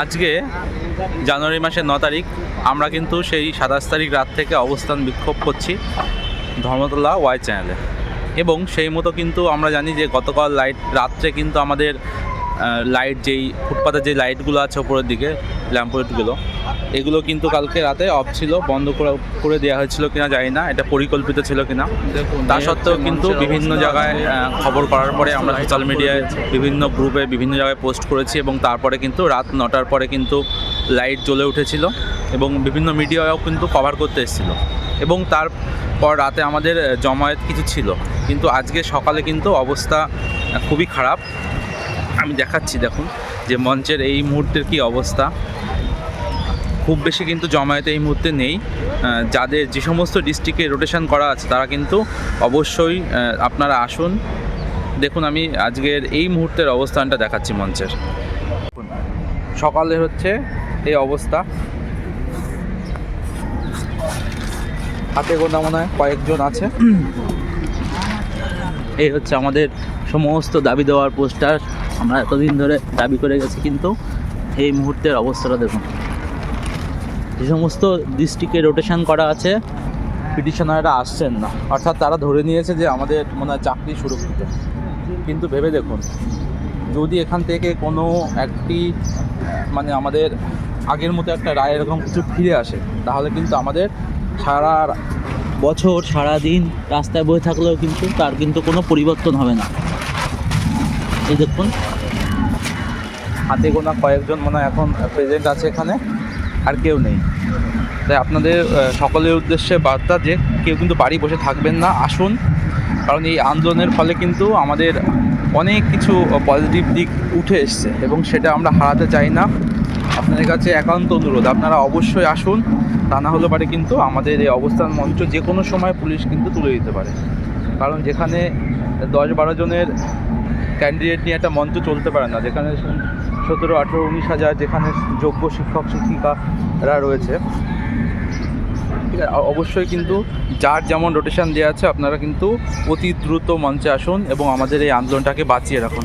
আজকে জানুয়ারি মাসের ন তারিখ, আমরা কিন্তু সেই সাতাশ তারিখ রাত থেকে অবস্থান বিক্ষোভ করছি ধর্মতলা ওয়াই চ্যানেলে। এবং সেই মতো কিন্তু আমরা জানি যে গতকাল লাইট রাত্রে কিন্তু আমাদের লাইট যেই ফুটপাতের যে লাইটগুলো আছে ওপরের দিকে ল্যাম্পোস্টগুলো এগুলো কিন্তু কালকে রাতে অফ ছিল বন্ধ করে করে দেওয়া হয়েছিল কিনা জানি না এটা পরিকল্পিত ছিল কিনা। তা সত্ত্বেও কিন্তু বিভিন্ন জায়গায় খবর করার পরে আমরা সোশ্যাল মিডিয়ায় বিভিন্ন গ্রুপে বিভিন্ন জায়গায় পোস্ট করেছি এবং তারপরে কিন্তু রাত নটার পরে কিন্তু লাইট জ্বলে উঠেছিল এবং বিভিন্ন মিডিয়াও কিন্তু কভার করতে এসেছিল। এবং তারপর রাতে আমাদের জমায়েত কিছু ছিল। কিন্তু আজকে সকালে কিন্তু অবস্থা খুবই খারাপ। আমি দেখাচ্ছি দেখুন যে মঞ্চের এই মুহূর্তের কি অবস্থা। খুব বেশি কিন্তু জমায়েত এই মুহূর্তে নেই। যাদের যে সমস্ত ডিস্ট্রিক্টে রোটেশন করা আছে তারা কিন্তু অবশ্যই আপনারা আসুন। দেখুন আমি আজকের এই মুহূর্তের অবস্থানটা দেখাচ্ছি মঞ্চের। সকালে হচ্ছে এই অবস্থা। হাতে গোনা মনে হয় কয়েকজন আছে। এই হচ্ছে আমাদের সমস্ত দাবি দেওয়ার পোস্টার। আমরা এতদিন ধরে দাবি করে গেছি, কিন্তু এই মুহূর্তের অবস্থাটা দেখুন। যে সমস্ত ডিস্ট্রিক্টে রোটেশন করা আছে পিটিশনাররা আসছেন না। অর্থাৎ তারা ধরে নিয়েছে যে আমাদের মনে হয় চাকরি সুরক্ষিত কিন্তু ভেবে দেখুন, যদি এখান থেকে কোনো একটি মানে আমাদের আগের মতো একটা রায় এরকম কিছু ফিরে আসে, তাহলে কিন্তু আমাদের সারা বছর, সারা দিন রাস্তায় বয়ে থাকলেও কিন্তু তার কিন্তু কোনো পরিবর্তন হবে না। এই দেখুন। হাতে গোনা কয়েকজন মনে এখন প্রেজেন্ট আছে এখানে, আর কেউ নেই। তাই আপনাদের সকলের উদ্দেশ্যে বার্তা যে কেউ কিন্তু বাড়ি বসে থাকবেন না, আসুন। কারণ এই আন্দোলনের ফলে কিন্তু আমাদের অনেক কিছু পজিটিভ দিক উঠে এসছে এবং সেটা আমরা হারাতে চাই না। আপনাদের কাছে একান্ত অনুরোধ, আপনারা অবশ্যই আসুন। তা না হলে পারে কিন্তু আমাদের এই অবস্থান মঞ্চ যে কোনো সময় পুলিশ কিন্তু তুলে দিতে পারে। কারণ যেখানে দশ বারো জনের ক্যান্ডিডেট নিয়ে একটা মঞ্চ চলতে পারে না, যেখানে সতেরো, আঠেরো, উনিশ হাজার যেখানে যোগ্য শিক্ষক, শিক্ষিকারা রয়েছে। ঠিক আছে অবশ্যই কিন্তু যার যেমন রোটেশন দেওয়া আছে, আপনারা কিন্তু অতি দ্রুত মঞ্চে আসুন এবং আমাদের এই আন্দোলনটাকে বাঁচিয়ে রাখুন।